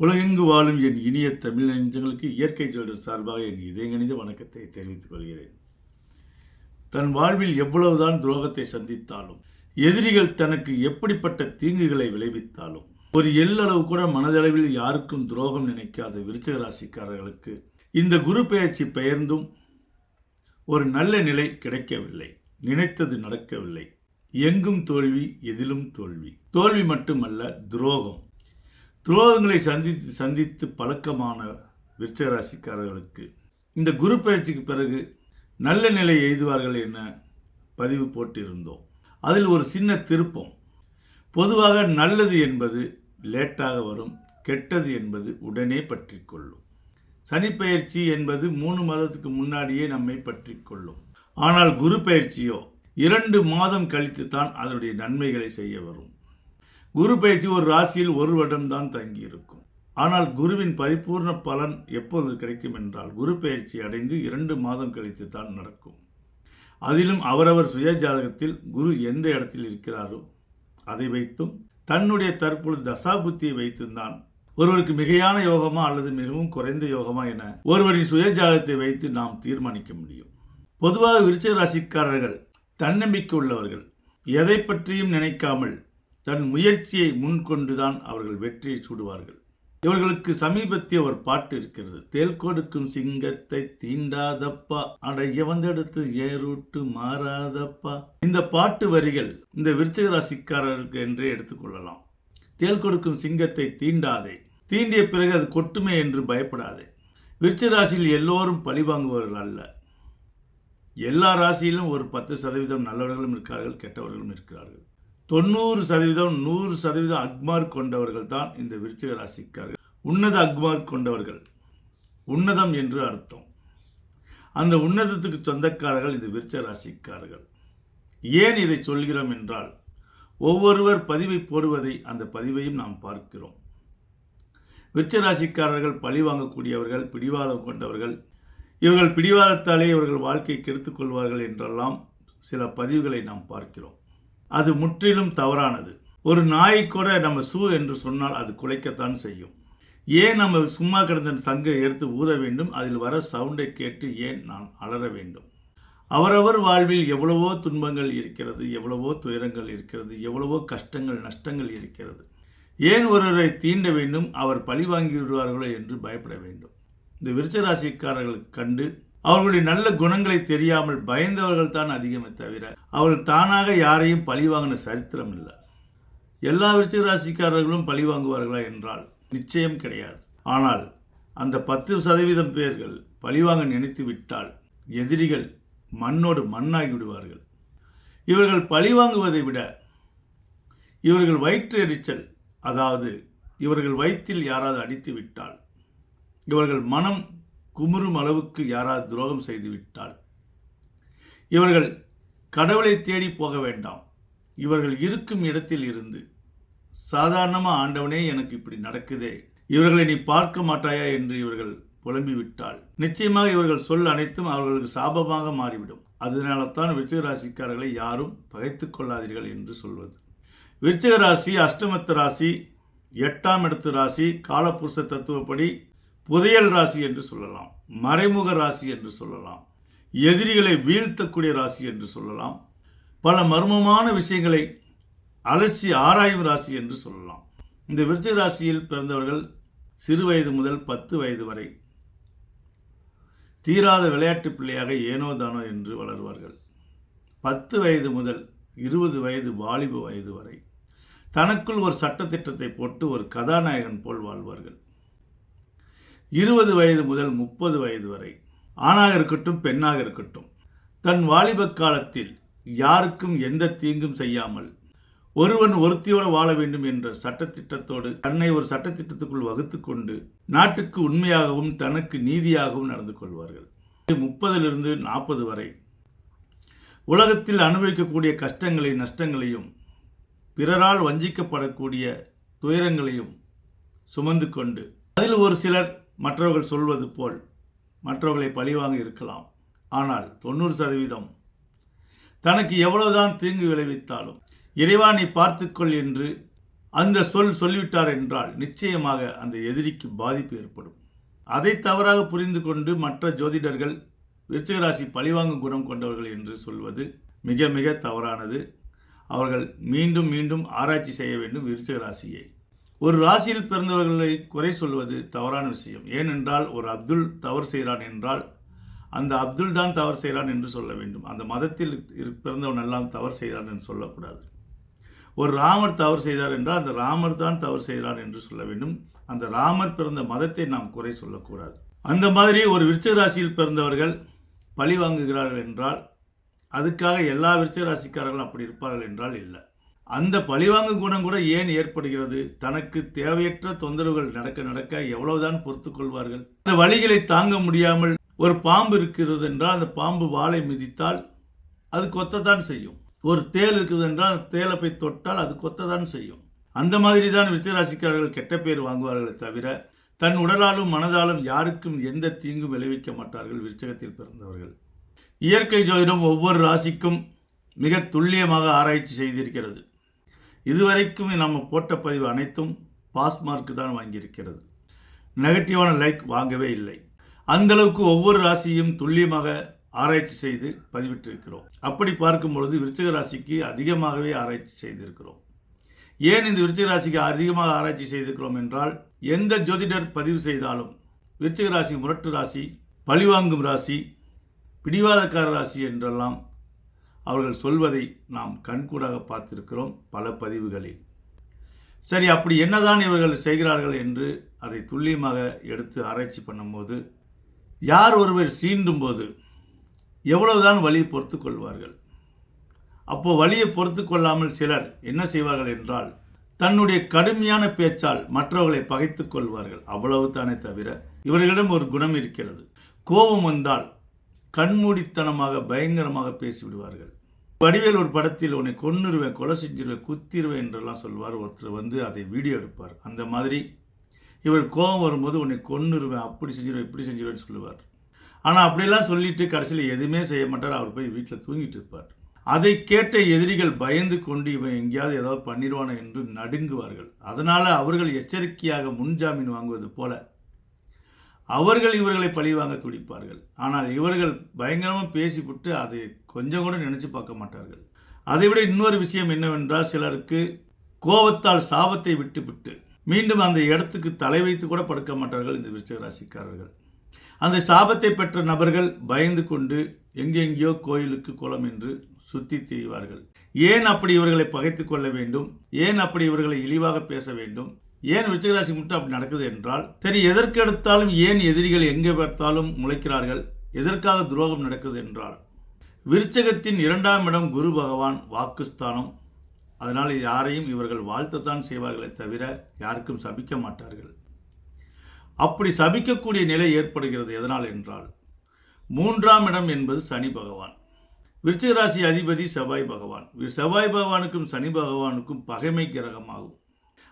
உலகெங்கு வாழும் என் இனிய தமிழ் நெஞ்சங்களுக்கு இயற்கை ஜோடர் சார்பாக என் இதயங்கணித வணக்கத்தை தெரிவித்துக் கொள்கிறேன். தன் வாழ்வில் எவ்வளவுதான் துரோகத்தை சந்தித்தாலும் எதிரிகள் தனக்கு எப்படிப்பட்ட தீங்குகளை விளைவித்தாலும் ஒரு எல்லளவு கூட மனதளவில் யாருக்கும் துரோகம் நினைக்காத விருச்சக ராசிக்காரர்களுக்கு இந்த குரு பெயர்ச்சி பெயர்ந்தும் ஒரு நல்ல நிலை கிடைக்கவில்லை நினைத்தது நடக்கவில்லை. எங்கும் தோல்வி எதிலும் தோல்வி. தோல்வி மட்டுமல்ல துரோகம். துரோகங்களை சந்தித்து சந்தித்து பழக்கமான விருச்சகராசிக்காரர்களுக்கு இந்த குரு பயிற்சிக்கு பிறகு நல்ல நிலை எய்துவார்கள் என பதிவு போட்டிருந்தோம். அதில் ஒரு சின்ன திருப்பம். பொதுவாக நல்லது என்பது லேட்டாக வரும் கெட்டது என்பது உடனே பற்றி கொள்ளும் சனிப்பெயர்ச்சி என்பது மூணு மாதத்துக்கு முன்னாடியே நம்மை பற்றி கொள்ளும் ஆனால் குரு பயிற்சியோ இரண்டு மாதம் கழித்து தான் அதனுடைய நன்மைகளை செய்ய வரும். குரு பயிற்சி ஒரு ராசியில் ஒரு வருடம்தான் தங்கியிருக்கும். ஆனால் குருவின் பரிபூர்ண பலன் எப்போது கிடைக்கும் என்றால் குரு பயிற்சி அடைந்து இரண்டு மாதம் கழித்து தான் நடக்கும். அதிலும் அவரவர் சுய ஜாதகத்தில் குரு எந்த இடத்தில் இருக்கிறாரோ அதை வைத்தும் தன்னுடைய தற்பொழுது தசாபுத்தியை வைத்தும் தான் ஒருவருக்கு மிகையான யோகமா அல்லது மிகவும் குறைந்த யோகமா என ஒருவரின் சுய ஜாதகத்தை வைத்து நாம் தீர்மானிக்க முடியும். பொதுவாக விருச்சிக ராசிக்காரர்கள் தன்னம்பிக்கை உள்ளவர்கள். எதை பற்றியும் நினைக்காமல் தன் முயற்சியை முன்கொண்டுதான் அவர்கள் வெற்றியை சூடுவார்கள். இவர்களுக்கு சமீபத்திய ஒரு பாட்டு இருக்கிறது. தேல் கொடுக்கும் சிங்கத்தை தீண்டாதப்பா அடைய வந்தெடுத்து ஏறூட்டு மாறாதப்பா? இந்த பாட்டு வரிகள் இந்த விருச்சிக ராசிக்காரர்களுக்கு என்றே எடுத்துக்கொள்ளலாம் தேல் கொடுக்கும் சிங்கத்தை தீண்டாதே தீண்டிய பிறகு அது கொட்டுமே என்று பயப்படாதே. விருச்சிக ராசியில் எல்லோரும் பழிவாங்குபவர்கள் அல்ல. எல்லா ராசியிலும் ஒரு பத்து சதவீதம் நல்லவர்களும் இருக்கிறார்கள் கெட்டவர்களும் இருக்கிறார்கள். தொண்ணூறு சதவீதம் நூறு சதவீதம் அக்மார்க் கொண்டவர்கள் தான் இந்த விருச்சிக ராசிக்காரர்கள். உன்னத அக்மார்க் கொண்டவர்கள். உன்னதம் என்று அர்த்தம். அந்த உன்னதத்துக்கு சொந்தக்காரர்கள் இந்த விருச்சிக ராசிக்காரர்கள். ஏன் இதை சொல்கிறோம் என்றால் ஒவ்வொருவர் பதிவை போடுவதை அந்த பதிவையும் நாம் பார்க்கிறோம். விருச்சிக ராசிக்காரர்கள் பழி வாங்கக்கூடியவர்கள் பிடிவாதம் கொண்டவர்கள். இவர்கள் பிடிவாதத்தாலே இவர்கள் வாழ்க்கை கெடுத்துக்கொள்வார்கள் என்றெல்லாம் சில பதிவுகளை நாம் பார்க்கிறோம். அது முற்றிலும் தவறானது. ஒரு நாய் கூட நம்ம சூ என்று சொன்னால் அது குலைக்கத்தான் செய்யும். ஏன் நம்ம சும்மா கிடந்த சங்கை எடுத்து ஊற வேண்டும்? அதில் வர சவுண்டை கேட்டு ஏன் நான் அலற வேண்டும்? அவரவர் வாழ்வில் எவ்வளவோ துன்பங்கள் இருக்கிறது எவ்வளவோ துயரங்கள் இருக்கிறது எவ்வளவோ கஷ்டங்கள் நஷ்டங்கள் இருக்கிறது. ஏன் ஒருவரை தீண்ட வேண்டும்? அவர் பழி வாங்கி விடுவார்களோ என்று பயப்பட வேண்டும். இந்த விருச்சராசிக்காரர்கள் கண்டு அவர்களுடைய நல்ல குணங்களை தெரியாமல் பயந்தவர்கள் தான் அதிகமே தவிர அவர்கள் தானாக யாரையும் பழி வாங்கின சரித்திரம் இல்லை. எல்லா விருச்சிக ராசிக்காரர்களும் பழி வாங்குவார்களா என்றால் நிச்சயம் கிடையாது. ஆனால் அந்த பத்து சதவீதம் பேர்கள் பழிவாங்க நினைத்து விட்டால் எதிரிகள் மண்ணோடு மண்ணாகி விடுவார்கள். இவர்கள் பழிவாங்குவதை விட இவர்கள் வயிற்று எரிச்சல் அதாவது இவர்கள் வயிற்றில் யாராவது அடித்து விட்டால் இவர்கள் மனம் குமுறும் அளவுக்கு யாராவது துரோகம் செய்துவிட்டால் இவர்கள் கடவுளை தேடி போக வேண்டாம். இவர்கள் இருக்கும் இடத்தில் இருந்து சாதாரணமாக ஆண்டவனே எனக்கு இப்படி நடக்குதே இவர்களை நீ பார்க்க மாட்டாயா என்று இவர்கள் புலம்பிவிட்டால் நிச்சயமாக இவர்கள் சொல் அனைத்தும் அவர்களுக்கு சாபமாக மாறிவிடும். அதனால தான் விருச்சிக ராசிக்காரர்களை யாரும் பகைத்து கொள்ளாதீர்கள் என்று சொல்வது. விருச்சிக ராசி அஷ்டமத்து ராசி எட்டாம் இடத்து ராசி காலப்புருஷ தத்துவப்படி புதையல் ராசி என்று சொல்லலாம் மறைமுக ராசி என்று சொல்லலாம் எதிரிகளை வீழ்த்தக்கூடிய ராசி என்று சொல்லலாம் பல மர்மமான விஷயங்களை அலசி ஆராயும் ராசி என்று சொல்லலாம். இந்த விருச்சிக ராசியில் பிறந்தவர்கள் சிறு வயது முதல் பத்து வயது வரை தீராத விளையாட்டு பிள்ளையாக ஏனோ தானோ என்று வளருவார்கள். பத்து வயது முதல் இருபது வயது வாலிப வயது வரை தனக்குள் ஒரு சட்டத்திட்டத்தை போட்டு ஒரு கதாநாயகன் போல் வாழ்வார்கள். இருபது வயது முதல் முப்பது வயது வரை ஆணாக இருக்கட்டும் பெண்ணாக இருக்கட்டும் தன் வாலிப காலத்தில் யாருக்கும் எந்த தீங்கும் செய்யாமல் ஒருவன் ஒருத்தியோடு வாழ வேண்டும் என்ற சட்டத்திட்டத்தோடு தன்னை ஒரு சட்டத்திட்டத்துக்குள் வகுத்து கொண்டு நாட்டுக்கு உண்மையாகவும் தனக்கு நீதியாகவும் நடந்து கொள்வார்கள். முப்பதிலிருந்து நாற்பது வரை உலகத்தில் அனுபவிக்கக்கூடிய கஷ்டங்களை நஷ்டங்களையும் பிறரால் வஞ்சிக்கப்படக்கூடிய துயரங்களையும் சுமந்து கொண்டு அதில் ஒரு சிலர் மற்றவர்கள் சொல்வது போல் மற்றவர்களை பழிவாங்க இருக்கலாம். ஆனால் தொண்ணூறு சதவீதம் தனக்கு எவ்வளவுதான் தீங்கு விளைவித்தாலும் இறைவா நீ பார்த்துக்கொள் என்று அந்த சொல் சொல்லிவிட்டார் என்றால் நிச்சயமாக அந்த எதிரிக்கு பாதிப்பு ஏற்படும். அதை தவறாக புரிந்து கொண்டு மற்ற ஜோதிடர்கள் விருச்சிகராசி பழிவாங்கும் குணம் கொண்டவர்கள் என்று சொல்வது மிக மிக தவறானது. அவர்கள் மீண்டும் மீண்டும் ஆராய்ச்சி செய்ய வேண்டும் விருச்சிகராசியை. ஒரு ராசியில் பிறந்தவர்களை குறை சொல்வது தவறான விஷயம். ஏனென்றால் ஒரு அப்துல் தவறு செய்கிறான் என்றால் அந்த அப்துல் தான் தவறு செய்கிறான் என்று சொல்ல வேண்டும். அந்த மதத்தில் இரு- பிறந்தவன் எல்லாம் தவறு செய்கிறான் என்று சொல்லக்கூடாது. ஒரு ராமர் தவறு செய்தார் என்றால் அந்த ராமர் தான் தவறு செய்கிறார் என்று சொல்ல வேண்டும். அந்த ராமர் பிறந்த மதத்தை நாம் குறை சொல்லக்கூடாது. அந்த மாதிரி ஒரு விருச்சிக ராசியில் பிறந்தவர்கள் பழி வாங்குகிறார்கள் என்றால் அதுக்காக எல்லா விருச்சிக ராசிக்காரர்களும் அப்படி இருப்பார்கள் என்றால் இல்லை. அந்த பழிவாங்கு குணம் கூட ஏன் ஏற்படுகிறது? தனக்கு தேவையற்ற தொந்தரவுகள் நடக்க நடக்க எவ்வளவுதான் பொறுத்து கொள்வார்கள்? அந்த வழிகளை தாங்க முடியாமல் ஒரு பாம்பு இருக்கிறது என்றால் அந்த பாம்பு வாளை மிதித்தால் அது கொத்தத்தான் செய்யும். ஒரு தேள் இருக்குது என்றால் அந்த தேலை போய் தொட்டால் அது கொத்தத்தான் செய்யும். அந்த மாதிரி தான் விருச்சிகராசிக்காரர்கள் கெட்ட பேர் வாங்குவார்களே தவிர தன் உடலாலும் மனதாலும் யாருக்கும் எந்த தீங்கும் விளைவிக்க மாட்டார்கள் விருச்சகத்தில் பிறந்தவர்கள். இயற்கை ஜோதிடம் ஒவ்வொரு ராசிக்கும் மிக துல்லியமாக ஆராய்ச்சி செய்திருக்கிறது. இதுவரைக்கும் நம்ம போட்ட பதிவு அனைத்தும் பாஸ் மார்க் தான் வாங்கியிருக்கிறது. நெகட்டிவான லைக் வாங்கவே இல்லை. அந்த அளவுக்கு ஒவ்வொரு ராசியும் துல்லியமாக ஆராய்ச்சி செய்து பதிவிட்டிருக்கிறோம். அப்படி பார்க்கும் பொழுது விருச்சிக ராசிக்கு அதிகமாகவே ஆராய்ச்சி செய்திருக்கிறோம். ஏன் இந்த விருச்சிக ராசிக்கு அதிகமாக ஆராய்ச்சி செய்திருக்கிறோம் என்றால் எந்த ஜோதிடர் பதிவு செய்தாலும் விருச்சிக ராசி முரட்டு ராசி பழிவாங்கும் ராசி பிடிவாதக்கார ராசி என்றெல்லாம் அவர்கள் சொல்வதை நாம் கண்கூடாக பார்த்திருக்கிறோம் பல பதிவுகளில். சரி அப்படி என்னதான் இவர்கள் செய்கிறார்கள் என்று அதை துல்லியமாக எடுத்து ஆராய்ச்சி பண்ணும்போது யார் ஒருவர் சீண்டும் போது எவ்வளவுதான் வழியை பொறுத்து கொள்வார்கள்? அப்போ வழியை பொறுத்து கொள்ளாமல் சிலர் என்ன செய்வார்கள் என்றால் தன்னுடைய கடுமையான பேச்சால் மற்றவர்களை பகைத்து கொள்வார்கள். அவ்வளவு தானே தவிர இவர்களிடம் ஒரு குணம் இருக்கிறது. கோபம் வந்தால் கண்மூடித்தனமாக பயங்கரமாக பேசிவிடுவார்கள். வடிவேல் ஒரு படத்தில் உன்னை கொன்னுருவேன் கொலை செஞ்சிருவேன் குத்திருவேன் என்றெல்லாம் சொல்வார் ஒருத்தர் வந்து அதை வீடியோ எடுப்பார். அந்த மாதிரி இவர் கோபம் வரும்போது உன்னை கொன்னுருவேன் அப்படி செஞ்சிருவேன் இப்படி செஞ்சிருவேன்னு சொல்லுவார். ஆனால் அப்படியெல்லாம் சொல்லிட்டு கடைசியில் எதுவுமே செய்ய மாட்டார். அவர் போய் வீட்டில் தூங்கிட்டு இருப்பார். அதை கேட்ட எதிரிகள் பயந்து கொண்டு இவன் எங்கேயாவது ஏதாவது பண்ணிடுவானோ என்று நடுங்குவார்கள். அதனால் அவர்கள் எச்சரிக்கையாக முன்ஜாமீன் வாங்குவது போல அவர்கள் இவர்களை பழிவாங்க துடிப்பார்கள். ஆனால் இவர்கள் பயங்கரமாக பேசிவிட்டு அதை கொஞ்சம் கூட நினச்சி பார்க்க மாட்டார்கள். அதைவிட இன்னொரு விஷயம் என்னவென்றால் சிலருக்கு கோபத்தால் சாபத்தை விட்டுவிட்டு மீண்டும் அந்த இடத்துக்கு தலை வைத்து கூட படுக்க மாட்டார்கள் இந்த விருச்சகராசிக்காரர்கள். அந்த சாபத்தை பெற்ற நபர்கள் பயந்து கொண்டு எங்கெங்கேயோ கோயிலுக்கு குளம் என்று சுத்தி திரிவார்கள். ஏன் அப்படி இவர்களை பகைத்து கொள்ள வேண்டும்? ஏன் அப்படி இவர்களை இழிவாக பேச வேண்டும்? ஏன் விருச்சிகராசி மட்டும் அப்படி நடக்குது என்றால் சரி எதற்கு எடுத்தாலும் ஏன் எதிரிகள் எங்கே பார்த்தாலும் முளைக்கிறார்கள் எதற்காக துரோகம் நடக்குது என்றால் விருச்சகத்தின் இரண்டாம் இடம் குரு பகவான் வாக்குஸ்தானம். அதனால் யாரையும் இவர்கள் வாழ்த்தத்தான் செய்வார்களே தவிர யாருக்கும் சபிக்க மாட்டார்கள். அப்படி சபிக்கக்கூடிய நிலை ஏற்படுகிறது எதனால் என்றால் மூன்றாம் இடம் என்பது சனி பகவான். விருச்சிகராசி அதிபதி செவ்வாய் பகவான். செவ்வாய் பகவானுக்கும் சனி பகவானுக்கும் பகைமை கிரகமாகும்.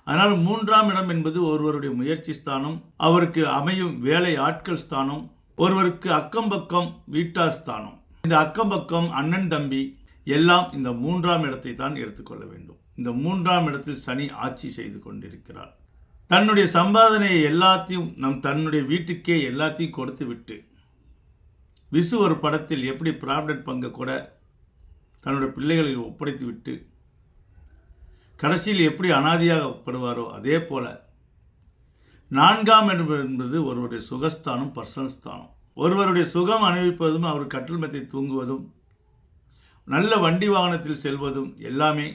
அதனால் மூன்றாம் இடம் என்பது ஒருவருடைய முயற்சி ஸ்தானம் அவருக்கு அமையும் வேலை ஆட்கள் ஸ்தானம் ஒருவருக்கு அக்கம் பக்கம் வீட்டார் ஸ்தானம். இந்த அக்கம் பக்கம் அண்ணன் தம்பி எல்லாம் இந்த மூன்றாம் இடத்தை தான் எடுத்துக்கொள்ள வேண்டும். இந்த மூன்றாம் இடத்தில் சனி ஆட்சி செய்து கொண்டிருக்கிறார். தன்னுடைய சம்பாதனையை எல்லாத்தையும் நம் தன்னுடைய வீட்டுக்கே எல்லாத்தையும் கொடுத்து விட்டு விசு ஒரு படத்தில் எப்படி ப்ராவிடன்ட் பங்கை கூட தன்னுடைய பிள்ளைகளை ஒப்படைத்து விட்டு கடைசியில் எப்படி அனாதியாகப்படுவாரோ அதே போல நான்காம் இடம் என்பது ஒருவருடைய சுகஸ்தானம் பர்சனல் ஸ்தானம். ஒருவருடைய சுகம் அனுபவிப்பதும் அவர் கட்டில் மெத்தை தூங்குவதும் நல்ல வண்டி வாகனத்தில் செல்வதும் எல்லாமே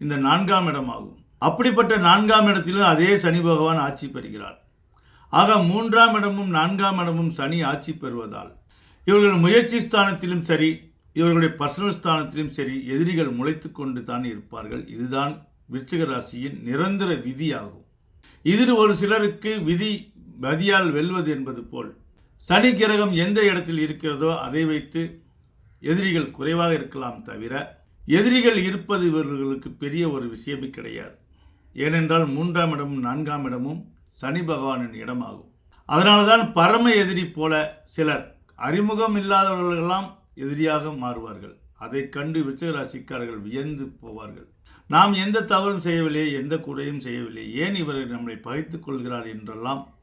இந்த நான்காம் இடமாகும். அப்படிப்பட்ட நான்காம் இடத்திலும் அதே சனி பகவான் ஆட்சி பெறுகிறார். ஆக மூன்றாம் இடமும் நான்காம் இடமும் சனி ஆட்சி பெறுவதால் இவர்கள் முயற்சி ஸ்தானத்திலும் சரி இவர்களுடைய பர்சனல் ஸ்தானத்திலும் சரி எதிரிகள் முளைத்து கொண்டு தான் இருப்பார்கள். இதுதான் விருச்சிக ராசியின் நிரந்தர விதியாகும். இதில் ஒரு சிலருக்கு விதி மதியால் வெல்வது என்பது போல். சனி கிரகம் எந்த இடத்தில் இருக்கிறதோ அதை வைத்து எதிரிகள் குறைவாக இருக்கலாம் தவிர எதிரிகள் இருப்பது இவர்களுக்கு பெரிய ஒரு விஷயமே கிடையாது. ஏனென்றால் மூன்றாம் இடமும் நான்காம் இடமும் சனி பகவானின் இடமாகும். அதனால தான் பரம எதிரி போல சிலர் அறிமுகம் இல்லாதவர்களெல்லாம் எதிரியாக மாறுவார்கள். அதை கண்டு விருச்சிக ராசிக்காரர்கள் வியந்து போவார்கள். நாம் எந்த தவறும் செய்யவில்லை எந்த குறையும் செய்யவில்லை. ஏன் இவர் நம்மளை பகைத்துக் கொள்கிறார் என்றெல்லாம்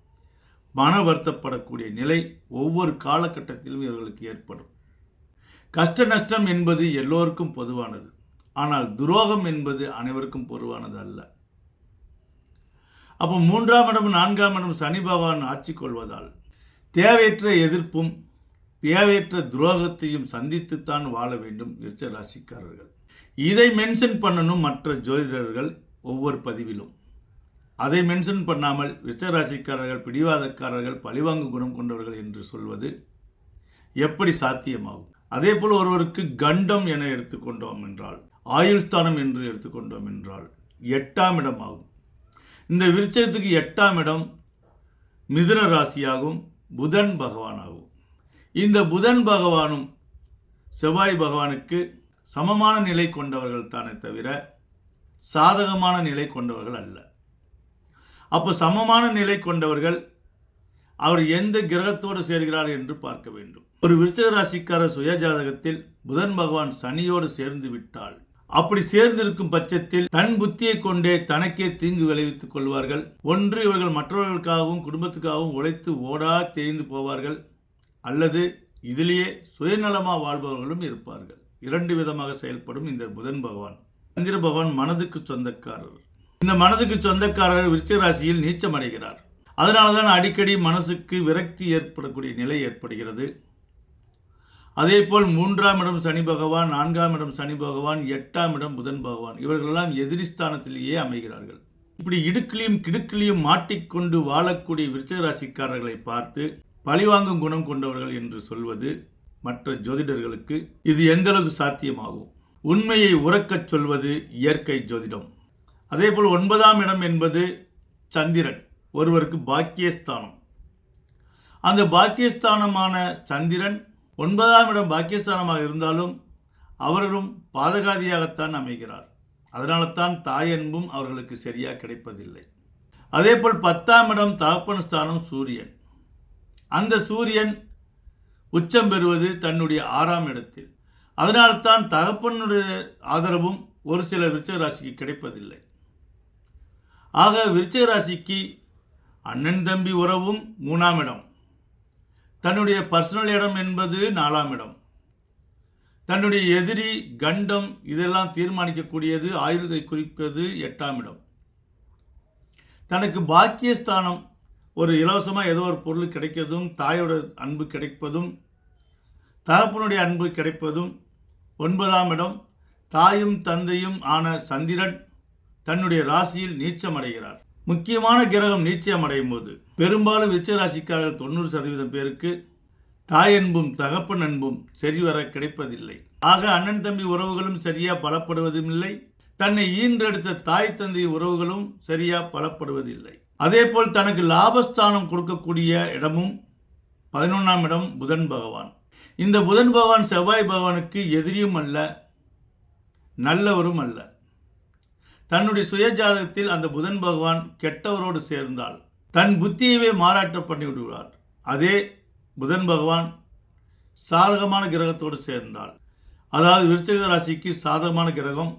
மன வருத்தப்படக்கூடிய நிலை ஒவ்வொரு காலகட்டத்திலும் இவர்களுக்கு ஏற்படும். கஷ்ட நஷ்டம் என்பது எல்லோருக்கும் பொதுவானது. ஆனால் துரோகம் என்பது அனைவருக்கும் பொதுவானது அல்ல. அப்போ மூன்றாம் இடமும் நான்காம் இடம் சனி பகவான் ஆட்சி கொள்வதால் தேவையற்ற எதிர்ப்பும் தேவையற்ற துரோகத்தையும் சந்தித்துத்தான் வாழ வேண்டும் விருச்ச ராசிக்காரர்கள் இதை மென்ஷன் பண்ணணும் மற்ற ஜோதிடர்கள் ஒவ்வொரு பதிவிலும். அதை மென்ஷன் பண்ணாமல் விச்சராசிக்காரர்கள் பிடிவாதக்காரர்கள் பழிவாங்கு குணம் கொண்டவர்கள் என்று சொல்வது எப்படி சாத்தியமாகும்? அதே போல் ஒருவருக்கு கண்டம் என எடுத்துக்கொண்டோம் என்றால் ஆயுள்ஸ்தானம் என்று எடுத்துக்கொண்டோம் என்றால் எட்டாம் இடம் ஆகும். இந்த விருச்சயத்துக்கு எட்டாம் இடம் மிதுன ராசியாகும் புதன் பகவானாகும். இந்த புதன் பகவானும் செவ்வாய் பகவானுக்கு சமமான நிலை கொண்டவர்கள் தானே தவிர சாதகமான நிலை கொண்டவர்கள் அல்ல. அப்போ சமமான நிலை கொண்டவர்கள் அவர் எந்த கிரகத்தோடு சேர்கிறார் என்று பார்க்க வேண்டும். ஒரு விருச்சக ராசிக்காரர் சுய ஜாதகத்தில் புதன் பகவான் சனியோடு சேர்ந்து விட்டால் அப்படி சேர்ந்திருக்கும் பட்சத்தில் தன் புத்தியை கொண்டே தனக்கே தீங்கு விளைவித்துக் கொள்வார்கள். ஒன்று இவர்கள் மற்றவர்களுக்காகவும் குடும்பத்துக்காகவும் உழைத்து ஓடா தேய்ந்து போவார்கள். அல்லது இதிலேயே சுயநலமாக வாழ்பவர்களும் இருப்பார்கள். இரண்டு விதமாக செயல்படும் இந்த புதன் பகவான். சந்திர பகவான் மனதுக்கு சொந்தக்காரர். இந்த மனதுக்கு சொந்தக்காரர் விருச்சிக ராசியில் நீச்சம் அடைகிறார் அதனால தான் அடிக்கடி மனசுக்கு விரக்தி ஏற்படக்கூடிய நிலை ஏற்படுகிறது. அதே போல் மூன்றாம் இடம் சனி பகவான் நான்காம் இடம் சனி பகவான் எட்டாம் இடம் புதன் பகவான். இவர்களெல்லாம் எதிரிஸ்தானத்திலேயே அமைகிறார்கள். இப்படி இடுக்கிலையும் கிடுக்கிலையும் மாட்டிக்கொண்டு வாழக்கூடிய விருச்சராசிக்காரர்களை பார்த்து பழிவாங்கும் குணம் கொண்டவர்கள் என்று சொல்வது மற்ற ஜோதிடர்களுக்கு இது எந்தளவுக்கு சாத்தியமாகும்? உண்மையை உறக்கச் சொல்வது இயற்கை ஜோதிடம். அதேபோல் ஒன்பதாம் இடம் என்பது சந்திரன் ஒருவருக்கு பாக்கியஸ்தானம். அந்த பாக்கியஸ்தானமான சந்திரன் ஒன்பதாம் இடம் பாக்கியஸ்தானமாக இருந்தாலும் அவரும் பாதகாதியாகத்தான் அமைகிறார். அதனால தான் தாயன்பும் அவர்களுக்கு சரியாக கிடைப்பதில்லை. அதேபோல் பத்தாம் இடம் தகப்பன் ஸ்தானம் சூரியன். அந்த சூரியன் உச்சம் பெறுவது தன்னுடைய ஆறாம் இடத்தில். அதனால்தான் தகப்பனுடைய ஆதரவும் ஒரு சில விருச்சக ராசிக்கு கிடைப்பதில்லை. ஆக விருச்சிக ராசிக்கு அண்ணன் தம்பி உறவும் மூணாம் இடம். தன்னுடைய பர்சனல் இடம் என்பது நாலாம் இடம். தன்னுடைய எதிரி கண்டம் இதெல்லாம் தீர்மானிக்கக்கூடியது ஆயுதத்தை குறிப்பது எட்டாம் இடம். தனக்கு பாக்கியஸ்தானம் ஒரு இலவசமாக ஏதோ ஒரு பொருள் கிடைக்கிறதும் தாயோட அன்பு கிடைப்பதும் தகப்பனுடைய அன்பு கிடைப்பதும் ஒன்பதாம் இடம் தாயும் தந்தையும் ஆன சந்திரன் தன்னுடைய ராசியில் நீச்சம் அடைகிறார் முக்கியமான கிரகம் நீச்சம் அடையும் போது பெரும்பாலும் விச்சராசிக்காரர்கள் தொண்ணூறு சதவீதம் பேருக்கு தாய் அன்பும் தகப்பன் அன்பும் சரிவர கிடைப்பதில்லை. ஆக அண்ணன் தம்பி உறவுகளும் சரியா பலப்படுவதும் இல்லை. தன்னை ஈன்றெடுத்த தாய் தந்தை உறவுகளும் சரியா பலப்படுவதில்லை. அதேபோல் தனக்கு லாபஸ்தானம் கொடுக்கக்கூடிய இடமும் பதினொன்றாம் இடம் புதன் பகவான். இந்த புதன் பகவான் செவ்வாய் பகவானுக்கு எதிரியும் அல்ல நல்லவரும் அல்ல. தன்னுடைய சுயஜாதகத்தில் அந்த புதன் பகவான் கெட்டவரோடு சேர்ந்தால் தன் புத்தியவே மாறாட்டம் பண்ணி விடுவார். அதே புதன் பகவான் சாதகமான கிரகத்தோடு சேர்ந்தால் அதாவது விருச்சக ராசிக்கு சாதகமான கிரகம்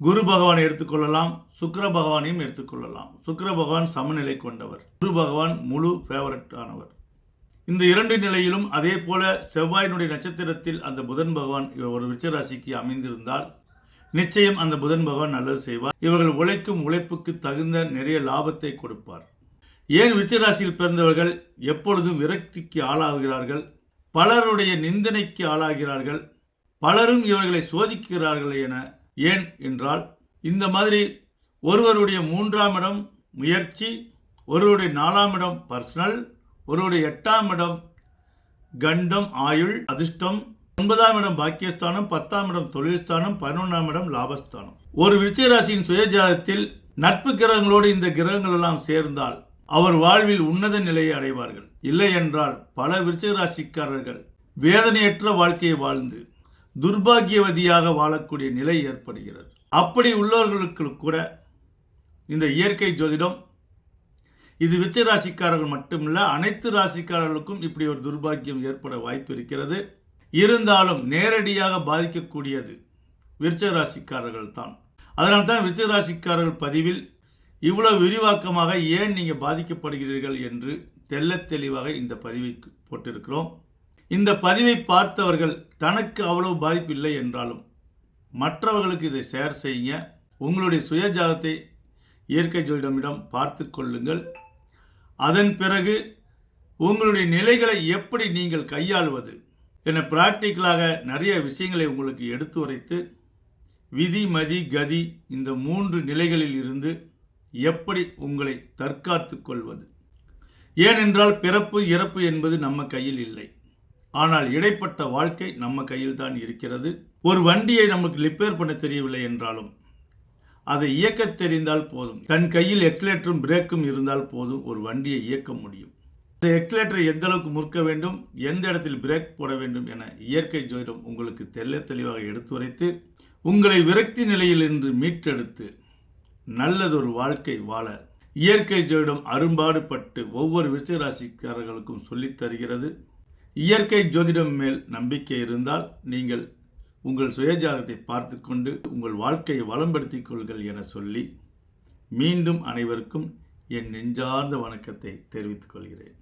குரு பகவானை எடுத்துக்கொள்ளலாம் சுக்கர பகவானையும் எடுத்துக்கொள்ளலாம் சுக்கர பகவான் சமநிலை கொண்டவர். குரு பகவான் முழு ஃபேவரட் ஆனவர். இந்த இரண்டு நிலையிலும் அதே போல செவ்வாயினுடைய நட்சத்திரத்தில் அந்த புதன் பகவான் ஒரு விருச்சராசிக்கு அமைந்திருந்தால் நிச்சயம் அந்த புதன் பகவான் நல்லது செய்வார். இவர்கள் உழைக்கும் உழைப்புக்கு தகுந்த நிறைய லாபத்தை கொடுப்பார். ஏன் விருச்சராசியில் பிறந்தவர்கள் எப்பொழுதும் விரக்திக்கு ஆளாகிறார்கள்? பலருடைய நிந்தனைக்கு ஆளாகிறார்கள். பலரும் இவர்களை சோதிக்கிறார்கள் என ஏன் என்றால் இந்த மாதிரி ஒருவருடைய மூன்றாம் இடம் முயற்சி ஒருவருடைய நாலாம் இடம் பர்சனல் ஒருவருடைய எட்டாம் இடம் கண்டம் ஆயுள் அதிர்ஷ்டம் ஒன்பதாம் இடம் பாக்கியஸ்தானம் பத்தாம் இடம் தொழில்ஸ்தானம் பதினொன்றாம் இடம் லாபஸ்தானம். ஒரு விருச்சிகராசியின் சுயஜாதத்தில் நட்பு கிரகங்களோடு இந்த கிரகங்கள் எல்லாம் சேர்ந்தால் அவர் வாழ்வில் உன்னத நிலையை அடைவார்கள். இல்லை என்றால் பல விருச்சிகராசிக்காரர்கள் வேதனையற்ற வாழ்க்கையை வாழ்ந்து துர்பாகியவதியாக வாழக்கூடிய நிலை ஏற்படுகிறது. அப்படி உள்ளவர்களுக்கு கூட இந்த இயற்கை ஜோதிடம் இது விச்ச ராசிக்காரர்கள் மட்டுமல்ல அனைத்து ராசிக்காரர்களுக்கும் இப்படி ஒரு துர்பாக்கியம் ஏற்பட வாய்ப்பு இருக்கிறது. இருந்தாலும் நேரடியாக பாதிக்கக்கூடியது விருச்ச ராசிக்காரர்கள் தான். அதனால் தான் அதனால்தான் விருச்சிகராசிக்காரர்கள் பதிவில் இவ்வளவு விரிவாக்கமாக ஏன் நீங்கள் பாதிக்கப்படுகிறீர்கள் என்று தெல்ல தெளிவாக இந்த பதிவை போட்டிருக்கிறோம். இந்த பதிவை பார்த்தவர்கள் தனக்கு அவ்வளவு பாதிப்பு இல்லை என்றாலும் மற்றவர்களுக்கு இதை ஷேர் செய்யுங்க. உங்களுடைய சுயஜாதத்தை இயற்கை ஜோதிடமிடம் பார்த்து கொள்ளுங்கள். அதன் பிறகு உங்களுடைய நிலைகளை எப்படி நீங்கள் கையாளுவது என பிராக்டிக்கலாக நிறைய விஷயங்களை உங்களுக்கு எடுத்து உரைத்து விதி மதி கதி இந்த மூன்று நிலைகளில் இருந்து எப்படி உங்களை தற்காத்து கொள்வது? ஏனென்றால் பிறப்பு இறப்பு என்பது நம்ம கையில் இல்லை. ஆனால் இடைப்பட்ட வாழ்க்கை நம்ம கையில் தான் இருக்கிறது. ஒரு வண்டியை நமக்கு ரிப்பேர் பண்ண தெரியவில்லை என்றாலும் அதை இயக்க தெரிந்தால் போதும். தன் கையில் எக்ஸலேட்டரும் பிரேக்கும் இருந்தால் போதும். ஒரு வண்டியை இயக்க முடியும். இந்த எக்ஸலேட்டரை எந்த அளவுக்கு முறுக்க வேண்டும்? எந்த இடத்தில் பிரேக் போட வேண்டும் என இயற்கை ஜோதிடம் உங்களுக்கு தெல்ல தெளிவாக எடுத்துரைத்து உங்களை விரக்தி நிலையில் மீட்டெடுத்து நல்லதொரு வாழ்க்கை வாழ இயற்கை ஜோதிடம் அரும்பாடுபட்டு ஒவ்வொரு விருச்சிகராசிக்காரர்களுக்கும் சொல்லித் தருகிறது. இயற்கை ஜோதிடம் மேல் நம்பிக்கை இருந்தால் நீங்கள் உங்கள் சுயஜாதத்தை பார்த்து கொண்டு உங்கள் வாழ்க்கையை வளம்படுத்திக் கொள்கள் என சொல்லி மீண்டும் அனைவருக்கும் என் நெஞ்சார்ந்த வணக்கத்தை தெரிவித்துக் கொள்கிறேன்.